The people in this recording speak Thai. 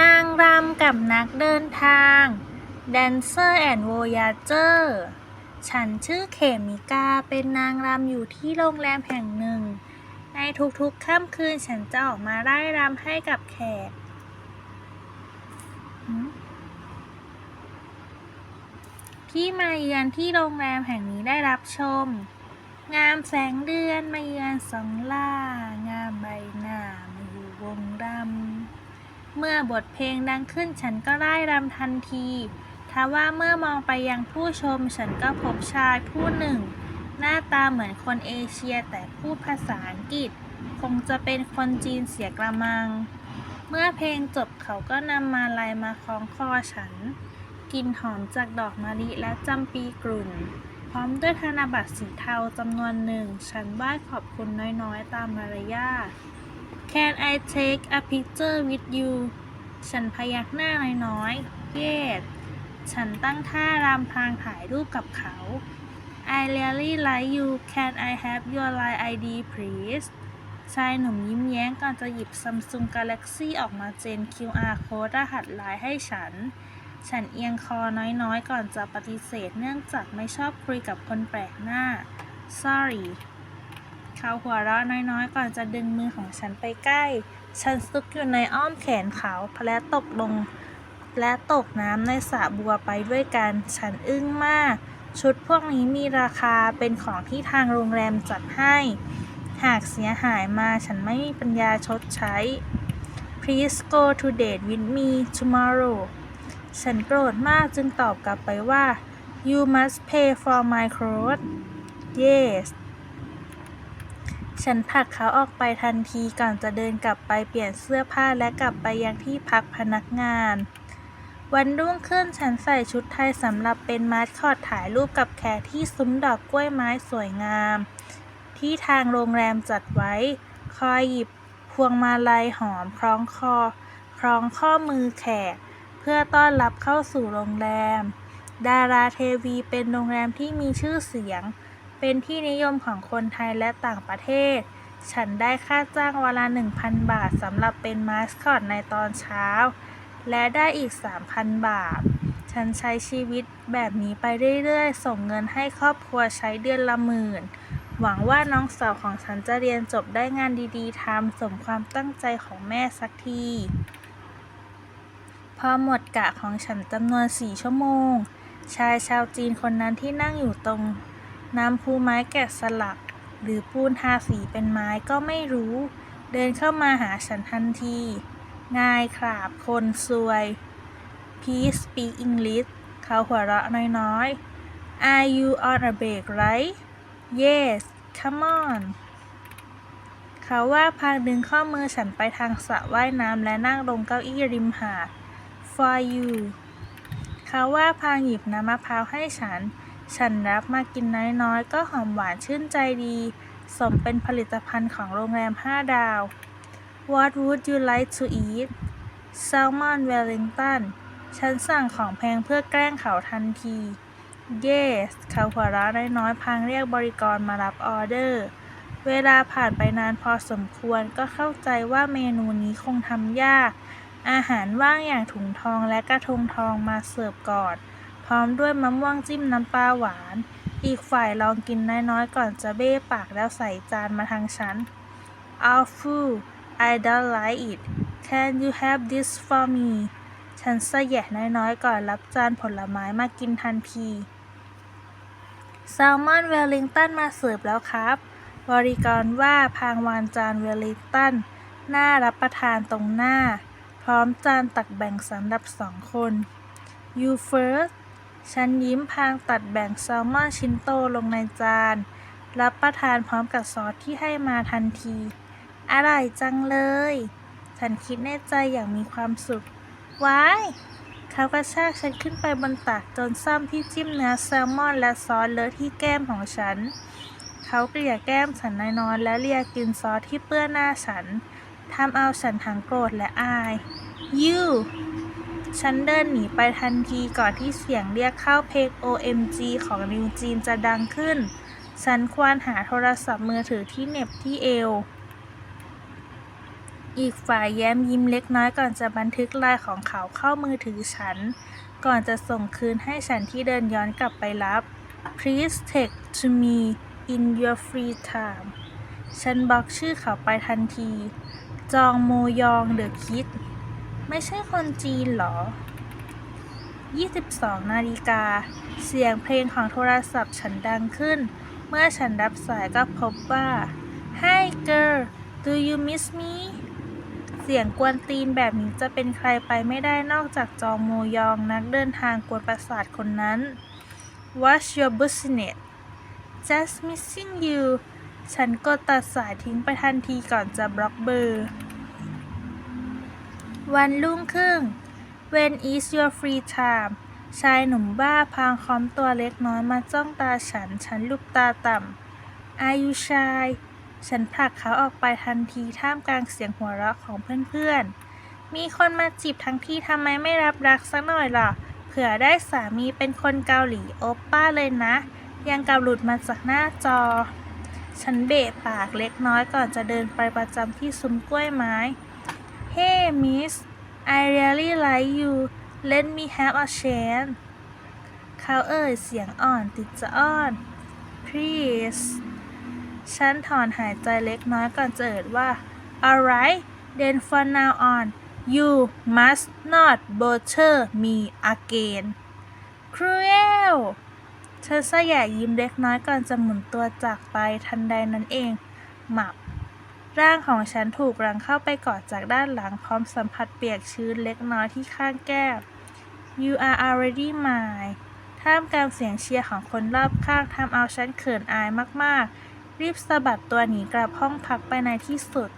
นางรำกับนักเดินทาง Dancer and Voyager ฉันชื่อเขมิกาเป็นนางรำอยู่ที่โรงแรมแห่งหนึ่ง ในทุกๆค่ำคืนฉันจะออกมาไร่รำให้กับแขกที่มาเยือนที่โรงแรมแห่งนี้ได้รับชม งามแสงเดือนมาเยือนสองล่างามใบหน้ามาอยู่วงรำ เมื่อบทเพลงดังขึ้นฉันก็ไล่รำทันที ทว่าเมื่อมองไปยังผู้ชมฉันก็พบชายผู้หนึ่ง หน้าตาเหมือนคนเอเชียแต่พูดภาษาอังกฤษ คงจะเป็นคนจีนเสียกระมัง เมื่อเพลงจบเขาก็นำมาลัยมาคล้องคอฉันกลิ่นหอมจากดอกมะลิและจำปีกลุ่น พร้อมด้วยธนบัตรสีเทาจำนวนหนึ่ง ฉันไหว้ขอบคุณน้อยๆ ตามมารยาท Can I take a picture with you ฉันพยักหน้าน้อยๆ Yes ฉันตั้งท่ารำพลางถ่ายรูปกับเขา I really like you Can I have your line ID please ชายหนุ่มยิ้มแย้งก่อนจะหยิบ Samsung Galaxy ออกมาเจน QR code รหัสไลน์ให้ฉัน ฉันเอียงคอน้อยๆ ก่อนจะปฏิเสธเนื่องจากไม่ชอบคุยกับคนแปลกหน้า Sorry เขาหัวเราะน้อยๆ ก่อนจะดึงมือของฉันไปใกล้ ฉันซุกอยู่ในอ้อมแขนเขาและตกลง และตกน้ำในสระบัวไปด้วยกัน ฉันอึ้งมาก ชุดพวกนี้มีราคาเป็นของที่ทางโรงแรมจัดให้ หากเสียหายมาฉันไม่มีปัญญาชดใช้ Please go to date with me tomorrow ฉันโกรธมากจึงตอบกลับไปว่า You must pay for my clothes Yes ฉันผลักเขาออกไปทันทีก่อนจะเดินกลับไปเปลี่ยนเสื้อผ้าและกลับไปยังที่พักพนักงาน วันรุ่งขึ้นฉันใส่ชุดไทยสำหรับเป็นมาสคอตถ่ายรูปกับแขกที่ซุ้มดอกกล้วยไม้สวยงาม ที่ทางโรงแรมจัดไว้ คอยหยิบพวงมาลัยหอมคล้องคอ คล้องข้อมือแขก เพื่อต้อนรับเข้าสู่โรงแรม ดาราเทวีเป็นโรงแรมที่มีชื่อเสียง เป็นที่นิยมของคนไทยและต่างประเทศ ฉันได้ค่าจ้างวันละ 1,000 บาทสำหรับเป็นมาสคอตในตอนเช้า และได้อีก 3,000 บาท ฉันใช้ชีวิตแบบนี้ไปเรื่อยๆ ส่งเงินให้ครอบครัวใช้เดือนละหมื่น หวังว่าน้องสาวของฉันจะเรียนจบได้งานดีๆทำสมความตั้งใจของแม่สักที พอหมดกะของฉันจำนวนสี่ชั่วโมง ชายชาวจีนคนนั้นที่นั่งอยู่ตรง นำพูไม้แกะสลัก หรือปูนทาสีเป็นไม้ก็ไม่รู้ เดินเข้ามาหาฉันทันที ง่ายครับคนซวย Please speak English เขาหัวเราะน้อยๆ Are you on a break right Yes come on เขาว่าพางดึงข้อมือฉันไปทางสระว่ายน้ำและนั่งลงเก้าอี้ริมหาด For you เขาว่าพางหยิบน้ำมะพร้าวให้ฉัน ฉันรับมากินน้อยๆ ก็หอมหวานชื่นใจดี สมเป็นผลิตภัณฑ์ของโรงแรม 5 ดาว What would you like to eat Salmon Wellington ฉันสั่งของแพงเพื่อแกล้งเขาทันที Yes เขาหัวเราะน้อยๆพางเรียกบริกรมารับออเดอร์ เวลาผ่านไปนานพอสมควรก็เข้าใจว่าเมนูนี้คงทำยาก อาหารว่างอย่างถุงทองและกระทงทองมาเสิร์ฟก่อน พร้อมด้วยมะม่วงจิ้มน้ำปลาหวาน อีกฝ่ายลองกินน้อยๆ ก่อนจะเบ้ปากแล้วใส่จานมาทางฉัน Awful I don't like it Can you have this for me ฉันสะแยะน้อยๆ ก่อนรับจานผลไม้มากินทันทีแซลมอนเวลลิงตันมาเสิร์ฟแล้วครับ บริกรว่าพางวานจานเวลลิงตันน่ารับประทานตรงหน้า พร้อมจานตักแบ่งสำหรับสองคน You first ฉันยิ้มพางตัดแบ่งแซลมอนชิ้นโตลงในจาน รับประทานพร้อมกับซอสที่ให้มาทันที อร่อยจังเลย ฉันคิดในใจอย่างมีความสุข ว้าย เขากระชากฉันขึ้นไปบนตักจนซ้ำที่จิ้มเนื้อแซลมอนและซอสเลอะที่แก้มของฉัน เขาเกลี่ยแก้มฉันน้อยๆและเลียกินซอสที่เปื้อนหน้าฉันทำเอาฉันทั้งโกรธและอาย You ฉันเดินหนีไปทันทีก่อนที่เสียงเรียกเข้าเพลง OMG ของนิวจีนจะดังขึ้น ฉันควานหาโทรศัพท์มือถือที่เหน็บที่เอว อีกฝ่ายแย้มยิ้มเล็กน้อยก่อนจะบันทึกลายของเขาเข้ามือถือฉัน ก่อนจะส่งคืนให้ฉันที่เดินย้อนกลับไปรับ Please text to me in your free time ฉันบล็อกชื่อเขาไปทันที จองโมยองเดอะคิด ไม่ใช่คนจีนเหรอ 22 นาฬิกา เสียงเพลงของโทรศัพท์ฉันดังขึ้น เมื่อฉันรับสายก็พบว่า Hi girl do you miss me เสียงกวนตีนแบบนี้จะเป็นใครไปไม่ได้นอกจากจองโมยองนักเดินทางกวนประสาทคนนั้น What's your business Just missing you ฉันกดตัดสายทิ้งไปทันทีก่อนจะบล็อกเบอร์ วันรุ่งขึ้น When is your free time ชายหนุ่มบ้าพางคอมตัวเล็กน้อยมาจ้องตาฉัน ฉันลูกตาต่ำ Are you shy ฉันผลักเขาออกไปทันทีท่ามกลางเสียงหัวเราะของเพื่อนๆ มีคนมาจีบทั้งที่ทำไมไม่รับรักสักหน่อยล่ะ เผื่อได้สามีเป็นคนเกาหลีโอปป้าเลยนะ ยังกับหลุดมาจากหน้าจอ ฉันเบะปากเล็กน้อยก่อนจะเดินไปประจำที่ซุ้มกล้วยไม้ Hey miss I really like you let me have a chance เขาเอ่ยเสียงอ่อนติดจะอ้อน please ฉันถอนหายใจเล็กน้อยก่อนจะเอ่ยว่า alright then from now on you must not bother me again cruel ฉันสยายยิ้มเล็กน้อยก่อนจะหมุนตัวจากไปทันใดนั้นเอง หมับ ร่างของฉันถูกรังเข้าไปกอดจากด้านหลังพร้อมสัมผัสเปียกชื้นเล็กน้อยที่ข้างแก้ม You are already mine ท่ามกลางเสียงเชียร์ของคนรอบข้างทำเอาฉันเขินอายมาก ๆ รีบสะบัดตัวหนีกลับห้องพักไปในที่สุด